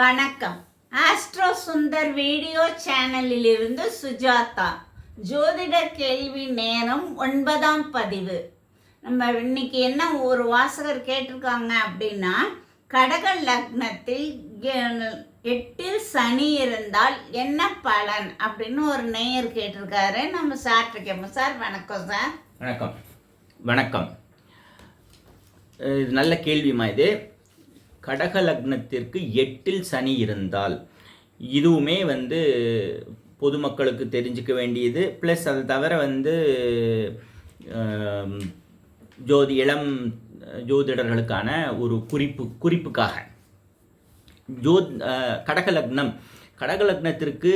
வணக்கம். Astro Sundar video சேனலில் இருந்து சுஜாதா. ஜோதிட கேள்வி நேரம் ஒன்பதாம் பதிவு. நம்ம இன்னைக்கு என்ன ஒரு வாசகர் கேட்டிருக்காங்க அப்படின்னா கடக லக்னத்தில் எட்டில் சனி இருந்தால் என்ன பலன் அப்படின்னு ஒரு நேயர் கேட்டிருக்காரு. நம்ம சார் இருக்கோம் சார் வணக்கம் சார். வணக்கம். வணக்கம். இது நல்ல கேள்விமா இது. கடக லக்னத்திற்கு எட்டில் சனி இருந்தால் இதுவுமே வந்து பொதுமக்களுக்கு தெரிஞ்சுக்க வேண்டியது. ப்ளஸ் அதை தவிர வந்து ஜோதி இளம் ஜோதிடர்களுக்கான ஒரு குறிப்பு குறிப்புக்காக. ஜோத் கடக லக்னம் கடக லக்னத்திற்கு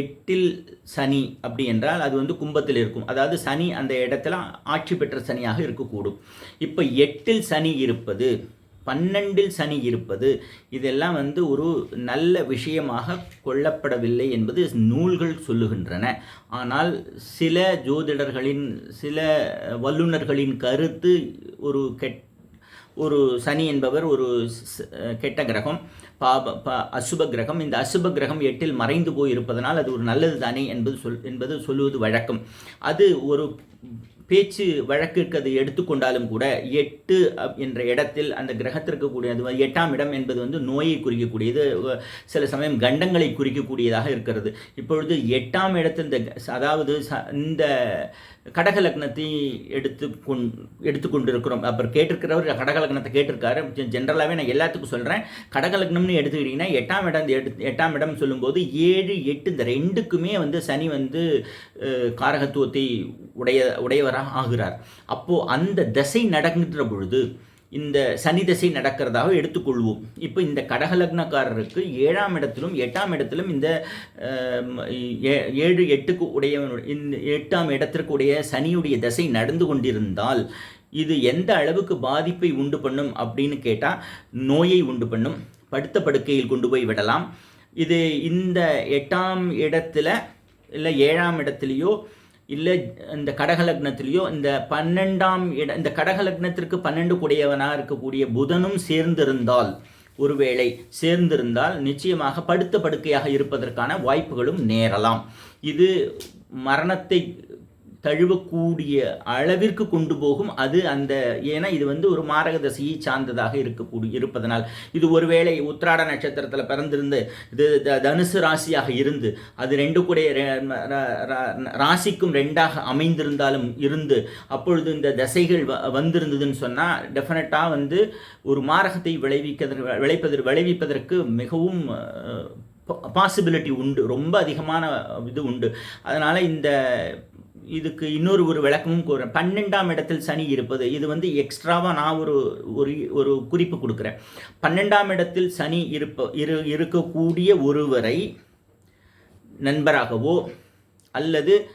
எட்டில் சனி அப்படி என்றால் அது வந்து கும்பத்தில் இருக்கும். அதாவது சனி அந்த இடத்துல ஆட்சி பெற்ற சனியாக இருக்கக்கூடும். இப்போ எட்டில் சனி இருப்பது பன்னெண்டில் சனி இருப்பது இதெல்லாம் வந்து ஒரு நல்ல விஷயமாக கொள்ளப்படவில்லை என்பது நூல்கள் சொல்லுகின்றன. ஆனால் சில ஜோதிடர்களின் சில வல்லுநர்களின் கருத்து ஒரு கெட் ஒரு சனி என்பவர் ஒரு கெட்ட கிரகம் பாப ப அசுப கிரகம். இந்த அசுப கிரகம் எட்டில் மறைந்து போய் இருப்பதனால் அது ஒரு நல்லது தானே என்பது சொல் என்பது சொல்லுவது வழக்கம். அது ஒரு பேச்சு வழக்கிற்கு அது எடுத்துக்கொண்டாலும் கூட எட்டு அப்- என்ற இடத்தில் அந்த கிரகத்திற்கு கூடிய அது எட்டாம் இடம் என்பது வந்து நோயை குறிக்கக்கூடியது சில சமயம் கண்டங்களை குறிக்கக்கூடியதாக இருக்கிறது. இப்பொழுது எட்டாம் இடத்தில் இந்த க- அதாவது ச- இந்த கடக லக்னத்தை எடுத்து கொண் எடுத்துக்கொண்டிருக்கிறோம் அப்புறம் கேட்டிருக்கிறவர் கடக லக்னத்தை கேட்டிருக்காரு ஜென்ரலாகவே நான் எல்லாத்துக்கும் சொல்கிறேன் கடக லக்னம்னு எடுத்துக்கிட்டிங்கன்னா எட்டாம் இடம் எடு எட்டாம் இடம் சொல்லும்போது ஏழு எட்டு இந்த ரெண்டுக்குமே வந்து சனி வந்து காரகத்துவத்தை உடைய உடையவராக ஆகிறார். அப்போது அந்த திசை நடக்கின்ற பொழுது இந்த சனி திசை நடக்கிறதாக எடுத்துக்கொள்வோம். இப்போ இந்த கடகலக்னக்காரருக்கு ஏழாம் இடத்திலும் எட்டாம் இடத்திலும் இந்த ஏ- ஏழு எட்டுக்கு உடைய இந்த எட்டாம் இடத்திற்கு உடைய சனியுடைய திசை நடந்து கொண்டிருந்தால் இது எந்த அளவுக்கு பாதிப்பை உண்டு பண்ணும் அப்படின்னு கேட்டால் நோயை உண்டு பண்ணும். படுத்த படுக்கையில் கொண்டு போய் விடலாம். இது இந்த எட்டாம் இடத்துல இல்லை ஏழாம் இடத்துலையோ இல்லை இந்த கடகலக்னத்திலேயோ இந்த பன்னெண்டாம் இட இந்த கடகலக்னத்திற்கு பன்னெண்டு கூடியவனாக இருக்கக்கூடிய புதனும் சேர்ந்திருந்தால் ஒருவேளை சேர்ந்திருந்தால் நிச்சயமாக படுத்த படுக்கையாக இருப்பதற்கான வாய்ப்புகளும் நேரலாம். இது மரணத்தை தழுவக்கூடிய அளவிற்கு கொண்டு போகும். அது அந்த ஏன்னா இது வந்து ஒரு மாரக தசையை சார்ந்ததாக இருக்கக்கூடிய இருப்பதனால். இது ஒருவேளை உத்திராட நட்சத்திரத்தில் பிறந்திருந்து இது த- தனுசு ராசியாக இருந்து அது ரெண்டு கூட ராசிக்கும் ரெண்டாக அமைந்திருந்தாலும் இருந்து அப்பொழுது இந்த தசைகள் வ- வந்திருந்ததுன்னு சொன்னால் டெஃபினட்டாக வந்து ஒரு மாரகத்தை விளைவிக்கிறதற்கு விளைப்பதற்கு விளைவிப்பதற்கு மிகவும் பாசிபிலிட்டி உண்டு. ரொம்ப அதிகமான இது உண்டு. அதனால் இந்த இதுக்கு இன்னொரு ஒரு விளக்கமும் கூறுறேன். பன்னெண்டாம் இடத்தில் சனி இருப்பது இது வந்து எக்ஸ்ட்ராவாக நான் ஒரு ஒரு ஒரு குறிப்பு கொடுக்குறேன். பன்னெண்டாம் இடத்தில் சனி இருப்ப இரு இருக்கக்கூடிய ஒருவரை நண்பராகவோ அல்லது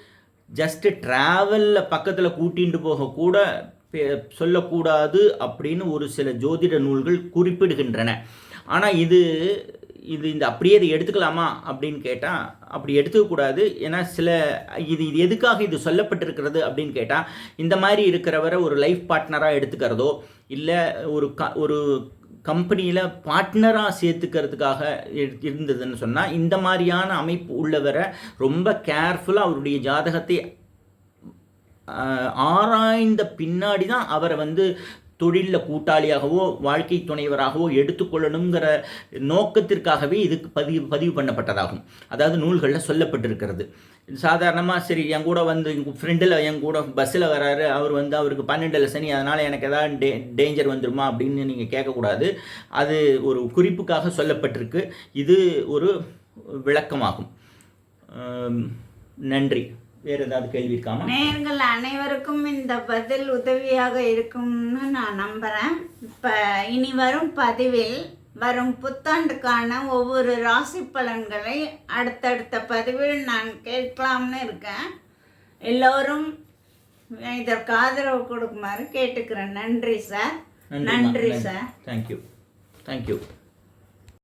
ஜஸ்ட் ட்ராவலில் பக்கத்தில் கூட்டிகிட்டு போகக்கூட பே- சொல்லக்கூடாது அப்படின்னு ஒரு சில ஜோதிட நூல்கள் குறிப்பிடுகின்றன. ஆனால் இது இது இந்த அப்படியே இதை எடுத்துக்கலாமா அப்படின்னு கேட்டால் அப்படி எடுத்துக்கக்கூடாது ஏன்னா சில இது இது எதுக்காக இது சொல்லப்பட்டிருக்கிறது அப்படின்னு கேட்டால் இந்த மாதிரி இருக்கிறவரை ஒரு லைஃப் பார்ட்னராக எடுத்துக்கிறதோ இல்லை ஒரு க ஒரு கம்பெனியில் பார்ட்னராக சேர்த்துக்கிறதுக்காக இரு- இருந்ததுன்னு சொன்னால் இந்த மாதிரியான அமைப்பு உள்ளவரை ரொம்ப கேர்ஃபுல்லாக அவருடைய ஜாதகத்தை ஆராய்ந்த பின்னாடி தான் அவரை வந்து தொழிலில் கூட்டாளியாகவோ வாழ்க்கை துணைவராகவோ எடுத்துக்கொள்ளணுங்கிற நோக்கத்திற்காகவே இதுக்கு பதிவு பதிவு பண்ணப்பட்டதாகும். அதாவது நூல்களில் சொல்லப்பட்டிருக்கிறது. சாதாரணமாக சரி என் கூட வந்து எங்கள் ஃப்ரெண்டில் என் கூட பஸ்ஸில் வராரு அவர் வந்து அவருக்கு பன்னெண்டில் சனி அதனால் எனக்கு ஏதாவது டே டேஞ்சர் வந்துருமா அப்படின்னு நீங்கள் கேட்கக்கூடாது. அது ஒரு குறிப்புக்காக சொல்லப்பட்டிருக்கு. இது ஒரு விளக்கமாகும். நன்றி. வேறு ஏதாவது கேள்வி இருக்காமா? நேயர்கள் அனைவருக்கும் இந்த பதில் உதவியாக இருக்கும்னு நான் நம்புகிறேன் இப்போ இனி வரும் பதிவில் வரும் புத்தாண்டுக்கான ஒவ்வொரு ராசி பலன்களை அடுத்தடுத்த பதிவில் நான் கேட்கலாம்னு இருக்கேன். எல்லோரும் இதற்கு ஆதரவு கொடுக்குமாறு கேட்டுக்கிறேன். நன்றி சார். நன்றி சார். Thank you thank you